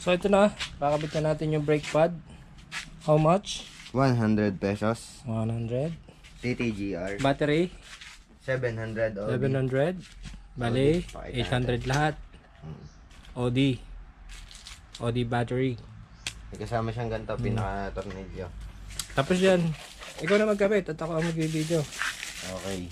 So ito na, kakabit na natin yung brake pad. How much? 100 pesos. 100. TTGR. Battery, 700 OD. 700. Bali, Pakita 800 lahat. OD. OD battery. May kasama siyang ganito, pinaka-tornilyo. Tapos yan, ikaw na magkabit at ako ang mag-video. Okay.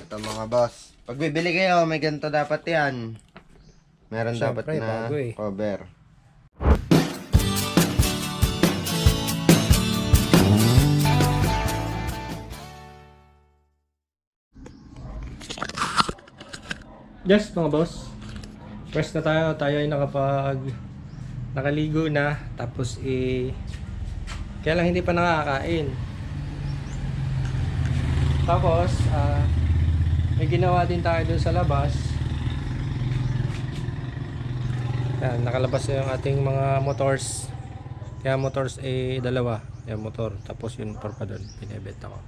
Ito mga boss. Pag bibili kayo, may ganito dapat yan. Meron dapat Siyempre, na bago eh. cover. Yes, mga boss. Press na tayo. Tayo ay nakapag nakaligo na. Tapos eh kaya lang hindi pa nakakain. Tapos ah may ginawa din tayo dun sa labas. Yan, nakalabas na yung ating mga motors. Kaya motors eh dalawa. Yung motor. Tapos yung motor pa doon. Pinebet ako.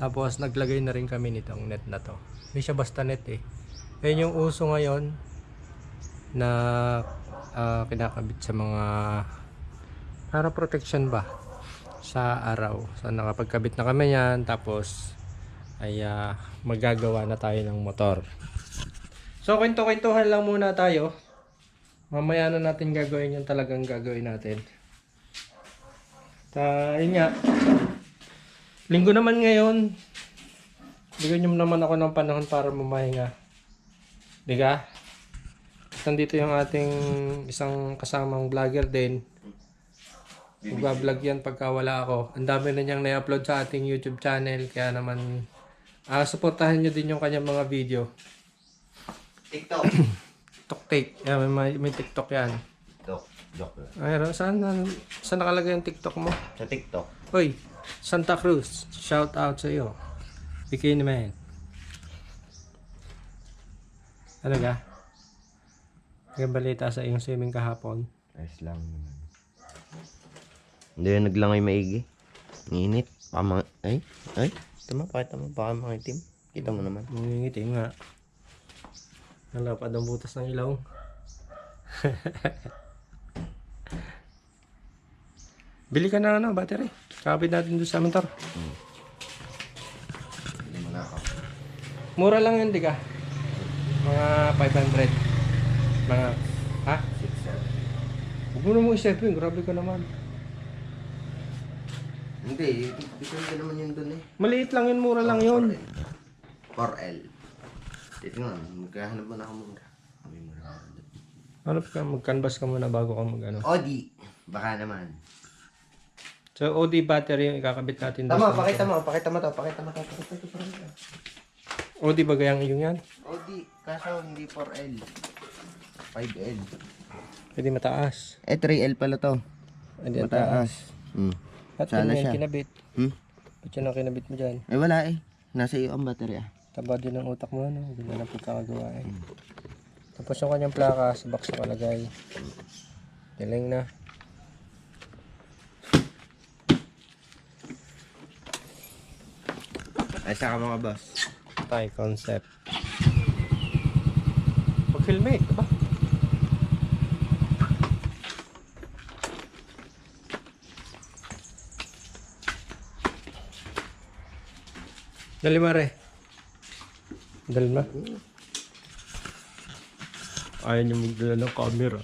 Tapos naglagay na rin kami nitong net na to. Hindi siya basta net eh. Yan yung uso ngayon na ah, kinakabit sa mga para protection ba sa araw. So nakapagkabit na kami yan tapos ay ah, magagawa na tayo ng motor. So kwento-kwentuhan lang muna tayo. Mamaya na natin gagawin yung talagang gagawin natin. Ta, yun nga. Linggo naman ngayon. Bigyan nyo naman ako ng panahon para mamahinga. Di ka? Nandito yung ating isang kasamang vlogger din. Magbablog yan pagka wala ako. Ang dami na niyang na-upload sa ating YouTube channel. Kaya naman, ah supportahan nyo din yung kanyang mga video. TikTok. TikTok take. Yeah, may, may, may TikTok yan. TikTok. Joke lang. Ay, saan, saan nakalagay yung TikTok mo? Sa TikTok. Hoy, Santa Cruz. Shout out sa iyo. Bikini man. Ano ka? May balita sa iyong swimming kahapon. Ayos lang naman. Hindi yung naglangoy maigi. Nginit. Pama... Ay? Ay? Tama, pakita mo. Baka mga itim. Kita mo naman. Nangingitim nga. Nalapad ang butas ng ilaw. Bili ka na ano, battery. Kapit natin doon sa na ako. Mura lang yun, di ka? Mga 500. Mga, ha? 6 Huwag mo na mo isipin, grabe ka naman. Hindi. Depende naman yun dun eh. Maliit lang yun, mura lang yun. 4L. Titingnan. Magkahanap mo na ako muna. May mura ako dun. Ano ka, mag-canvas ka muna bago ka mag ano. Odi. Baka naman. So, OD battery yung ikakabit natin doon. Tama, sa- pakita mo. Pakita mo to. Pakita mo to. Pakita mo to. Pakita mo to. OD ba gayang yung yan? Odi. Kaso hindi 4L. 5L. Pwede mataas. Eh, 3L pala to. Hindi. Mataas. Hmm. At Sana yan siya. kinabit. Hmm? Ba't yan ang kinabit mo dyan? Eh, wala eh. Nasa iyo ang battery ah. Taba din ang utak mo, ano? Ganda ng pagkakagawa eh. Tapos yung kanyang plaka, sa box nakalagay. Galing na. Ay, saka mga boss. Thai concept. Pag helmet, diba? Dali mare. Dali ma. Ayaw niyo magdala ng camera.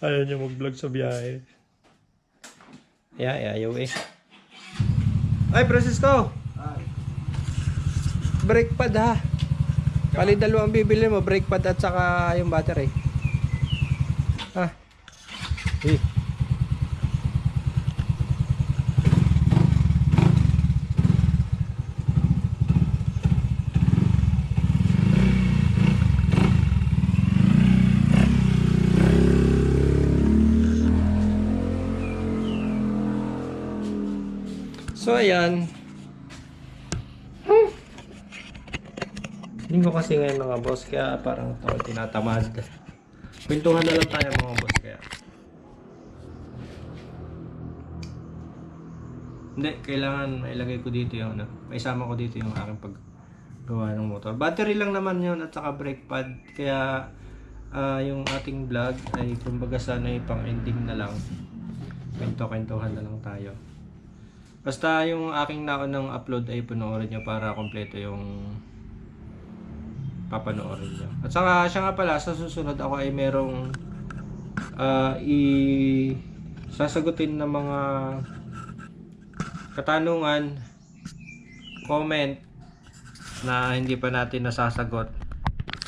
Ayaw niyo mag-vlog sa biyahe. Yeah, ayaw eh. Ay, Francisco! Brake pad ha. Pali dalawang bibili mo, brake pad at saka yung battery. Ha? Eh. So ayan, Linggo kasi ngayon mga boss, kaya parang ito tinatamad. Kwentuhan na lang tayo mga boss kaya. Hindi, kailangan mailagay ko dito yung ano, maisama ko dito yung aking pag gawa ng motor. Battery lang naman yun at saka brake pad. Kaya ah, yung ating vlog ay kumbaga sana ay pang ending na lang. Kwento-kwentuhan na lang tayo. Basta yung aking naunang upload ay panoorin nyo para kompleto yung papanoorin nyo. At saka siya nga pala, sa susunod ako ay merong ah, i sasagutin ng mga katanungan, comment na hindi pa natin nasasagot.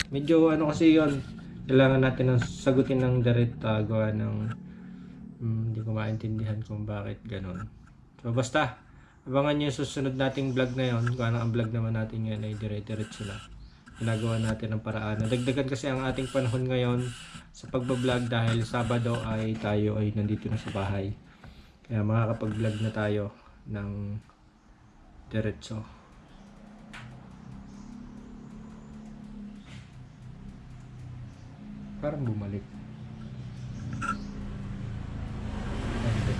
Medyo ano kasi yon kailangan natin ng sagutin ng direct ah, gawa ng hmm, hindi ko maintindihan kung bakit ganun. So basta, abangan nyo yung susunod nating vlog na yon. Kung ano ang vlog naman natin ngayon ay dire-diretso na. Ginagawa natin ng paraan. Nadagdagan kasi ang ating panahon ngayon sa pagbablog dahil Sabado ay tayo ay nandito na sa bahay. Kaya makakapag-vlog na tayo ng diretso. Parang bumalik. Ay, hindi.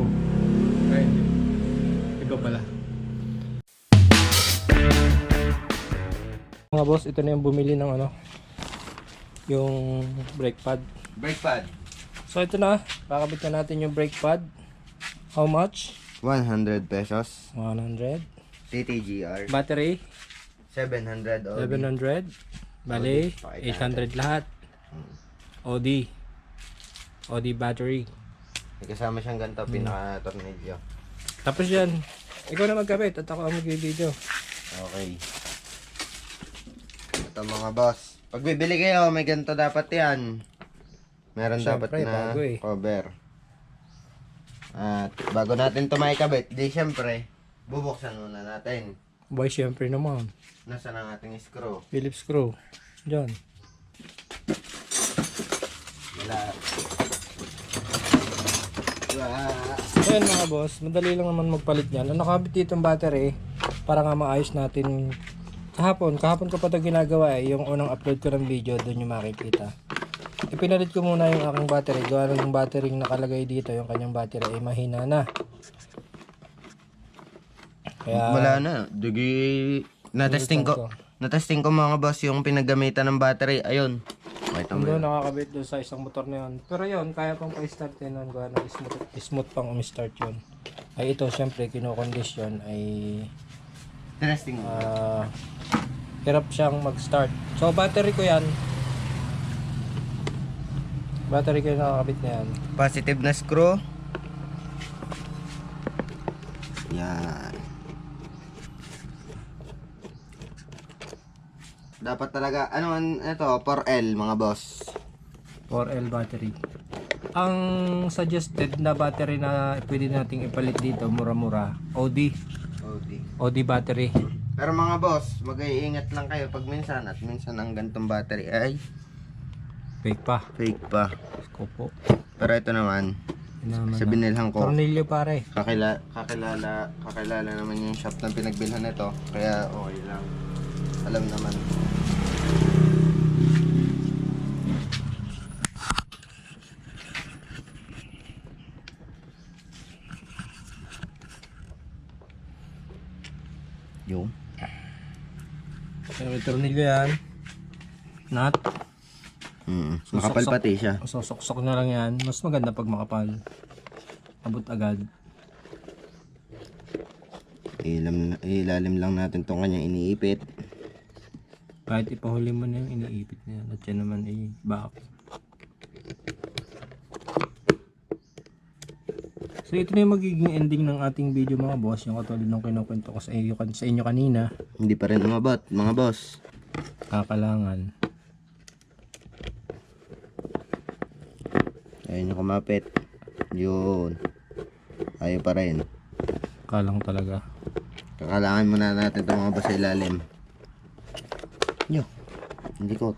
Oh. Ay, hindi. Iba pala. Mga boss, ito na yung bumili ng ano, yung brake pad. Brake pad. So ito na, kakabit na natin yung brake pad. How much? 100 pesos. 100. TTGR. Battery, 700 OD. 700. Bali, Pakita 800 lahat. OD. OD battery. May kasama siyang ganito, pinaka-tornilyo. Tapos yan, ikaw na magkabit at ako ang mag-video. Okay. Ito mga boss. Pag bibili kayo, may ganito dapat yan. Meron dapat Siyempre, na bago eh. cover. At bago natin ito maikabit, di syempre, bubuksan muna natin. Boy, syempre naman. Nasaan ang ating screw? Phillips screw. Diyan. Wala. Wala. So yan mga boss, madali lang naman magpalit yan. Ang nakabit dito ang battery, para nga maayos natin kahapon. Kahapon ko pa ito ginagawa eh. Yung unang upload ko ng video, doon yung makikita. Ipinalit ko muna yung aking battery. Gawa ng yung battery yung nakalagay dito, yung kanyang battery ay mahina na. Kaya, Wala na. Dugi. Na-testing ko. Na-testing ko mga boss yung pinaggamitan ng battery. Ayun. Makita mo Hindi yun. nakakabit doon sa isang motor na yun. Pero yun, kaya pang pa-start yun nun. Gawa ng smooth, smooth pang umi-start yun. Ay ito, syempre, kinokondisyon ay mo. ah hirap siyang mag-start. So, battery ko yan. Battery ko yung nakakabit na yan. Positive na screw. Yan. Dapat talaga, ano an ito, 4L mga boss. 4L battery. Ang suggested na battery na pwede nating ipalit dito, mura-mura, OD. OD. OD battery. Pero mga boss, mag-iingat lang kayo pag minsan at minsan ang gantong battery ay Fake pa. fake pa. Kopo. Pero ito naman, sa binilhan ko, Tornilyo pare. kakila, kakilala, kakilala naman yung shop na pinagbilhan nito. Kaya okay lang. Alam naman. Yung. So, may tornilyo yan. Nut. Mm, Susok- makapal pati siya. Susuksok na lang yan. Mas maganda pag makapal. Abot agad. Ilam, ilalim lang natin tong kanyang iniipit. Kahit ipahuli mo na yung iniipit na yan. At yan naman ay back. So ito na yung magiging ending ng ating video mga boss. Yung katulad ng kinukwento ko sa inyo, sa inyo kanina. Hindi pa rin umabot, mga boss. Kakalangan. Ayun yung kumapit. Yun. Ayaw pa rin. Kalang talaga. Kakalangan muna natin itong mga boss sa ilalim. Yo. Hindi ko.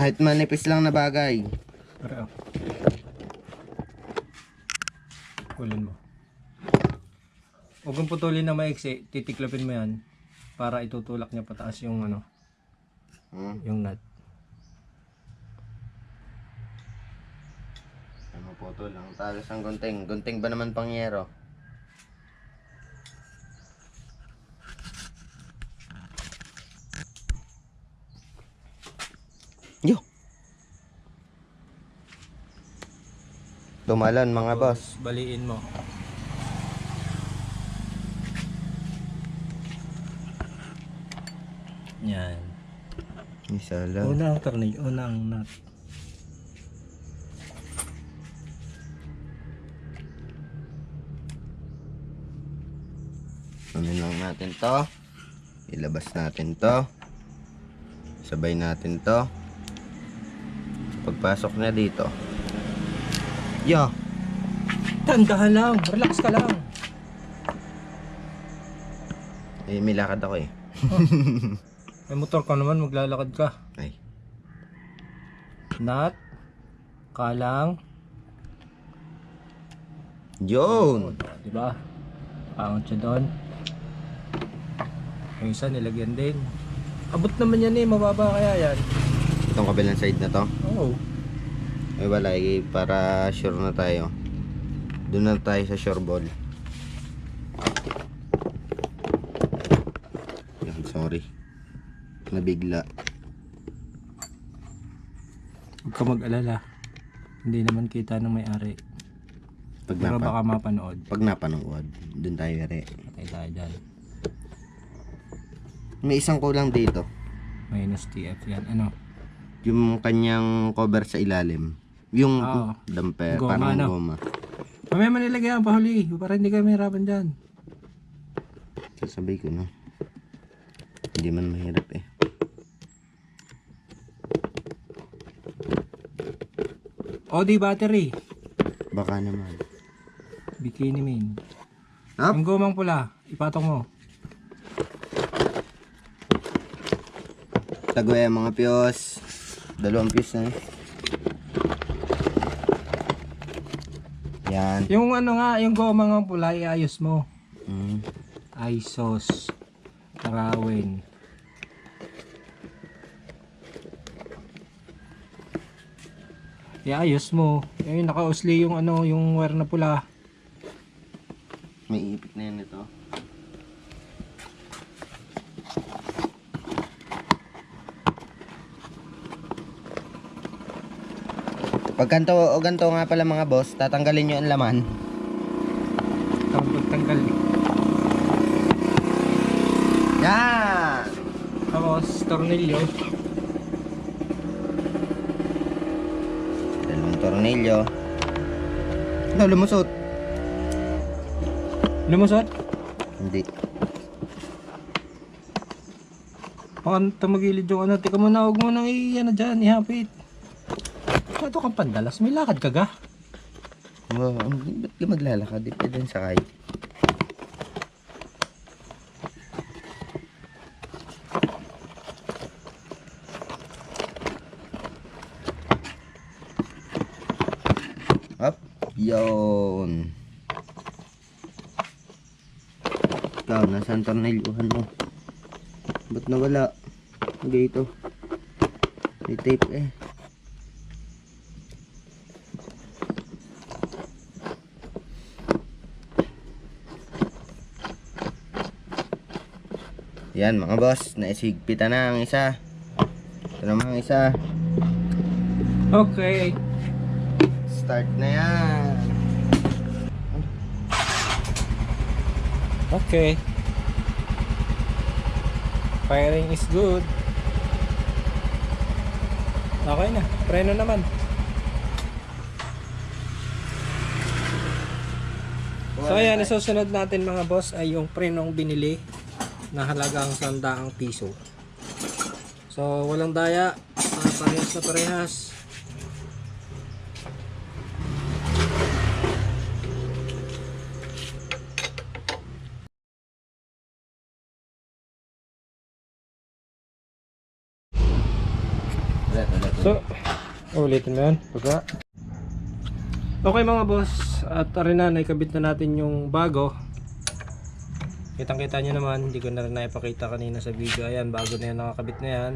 Kahit manipis lang na bagay. Pero, Kulin mo. Huwag kang putulin na maiksi. Titiklopin mo yan. Para itutulak niya pataas yung ano, Hmm. yung nut. Ano po to lang. Talas ang gunting. Gunting ba naman pangyero? Tumalon mga boss. Baliin mo. Yan. Isa lang. Unang tornilyo, unang nut. Ano lang natin to. Ilabas natin to. Sabay natin to. Pagpasok na dito. Yo! Tandahan lang, relax ka lang. Eh, may lakad ako eh. May motor ka naman, maglalakad ka. Ay. Nut, kalang, Yun! di ba? Pangat siya doon. Yung isa nilagyan din. Abot naman yan eh, mababa kaya yan. Itong kabilang side na to. Oo. Ay wala, eh, para sure na tayo. Doon na tayo sa sure ball. Yan, sorry. Nabigla. Huwag ka mag-alala. Hindi naman kita ng may-ari. Pag, Pero baka mapanood. pag napanood, doon tayo yari. Patay tayo dyan. May isang kulang dito. Minus TF yan. Ano? Yung kanyang cover sa ilalim. Yung Oo. damper, Goma, parang no? goma. Mamaya manilagay ang pahuli. Para hindi kami hirapan dyan. Sasabay ko na. Hindi man mahirap eh. Audi battery. Baka naman. Bikini min. Up. Yung gomang pula. Ipatong mo. Tagoy ang mga piyos. Dalawang piyos na eh. Yan. Yung ano nga, yung gomang nga pula, iayos mo. Mm. Isos. Tarawin. Iayos mo. Yung nakausli yung ano, yung wire na pula. May ipit na yan ito. Pag ganito, o ganito nga pala mga boss, tatanggalin nyo ang laman. Tapos pagtanggal. Yan! Tapos, tornilyo. Dalawang tornilyo. No, lumusot. Lumusot. Hindi. Baka tumagilid yung ano. Tika mo na, huwag mo nang i, ano dyan, ihapit. Ito kang pandalas. May lakad ka ga. Wow, ang- ba't ka maglalakad? Depende din sa kay. Up. Yun. Ikaw, nasaan tornilyuhan mo? Ba't nawala? Okay ito. May tape eh. Yan mga boss, naisigpitan na ang isa. Ito naman ang isa. Okay. Start na yan. Okay. Firing is good. Okay na. Preno naman. So ayan, isusunod natin mga boss ay yung prenong binili na halagang sandaang piso. So walang daya, ah, parehas na parehas. So, ulitin mo yan. Pagka. Okay mga boss, at rin na, naikabit na natin yung bago. Kitang kita nyo naman, hindi ko na rin naipakita kanina sa video. Ayan, bago na yan, nakakabit na yan.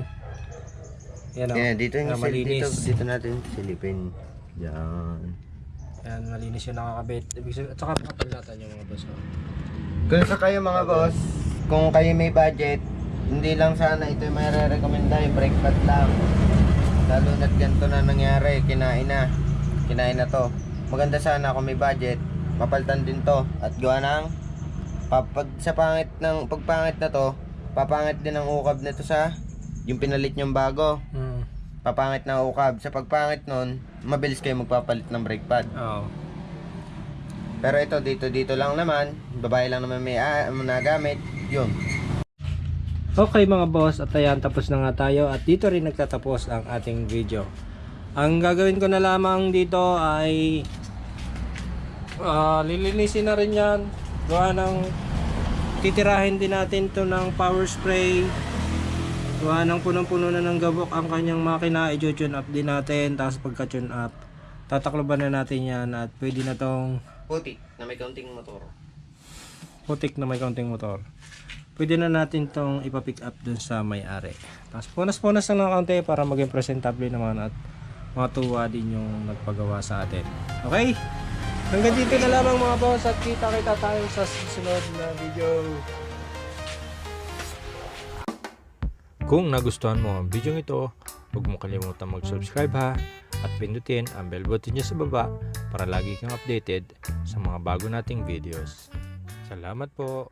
Ayan o, Yan, dito yung na malinis. dito, dito natin silipin. Yan. Ayan, malinis yung nakakabit. Ibig sabihin, at saka pakapal natin yung mga boss. Oh. Kung sa kayo mga boss, kung kayo may budget, hindi lang sana ito yung may re-recommenda, yung pad lang. Lalo na't ganito na nangyari, kinain na. Kinain na to. maganda sana kung may budget, papalitan din to at gawa ng papag sa pangit ng pagpangit na to, papangit din ang ukab nito sa yung pinalit nyong bago. Hmm. Papangit na ukab. Sa pagpangit nun, mabilis kayo magpapalit ng brake pad. Oo. Pero ito, dito, dito lang naman. Babae lang naman may ah, nagamit. Yun. Okay mga boss, at ayan tapos na nga tayo at dito rin nagtatapos ang ating video. Ang gagawin ko na lamang dito ay ah, lilinisin na rin yan. Gawa ng titirahin din natin to ng power spray. Gawa ng punong-puno na ng gabok ang kanyang makina. I-tune up din natin. Tapos pagka-tune up, tatakloban na natin yan at pwede na tong Puti, na may kaunting motor. putik na may kaunting motor. Pwede na natin tong ipapick up dun sa may-ari. Tapos punas-punas lang ng kaunti para maging presentable naman at matuwa din yung nagpagawa sa atin. Okay? Hanggang dito na lamang mga boss at kita-kita tayo sa susunod na video. Kung nagustuhan mo ang video ito, huwag mo kalimutan mag-subscribe ha at pindutin ang bell button niya sa baba para lagi kang updated sa mga bago nating videos. Salamat po!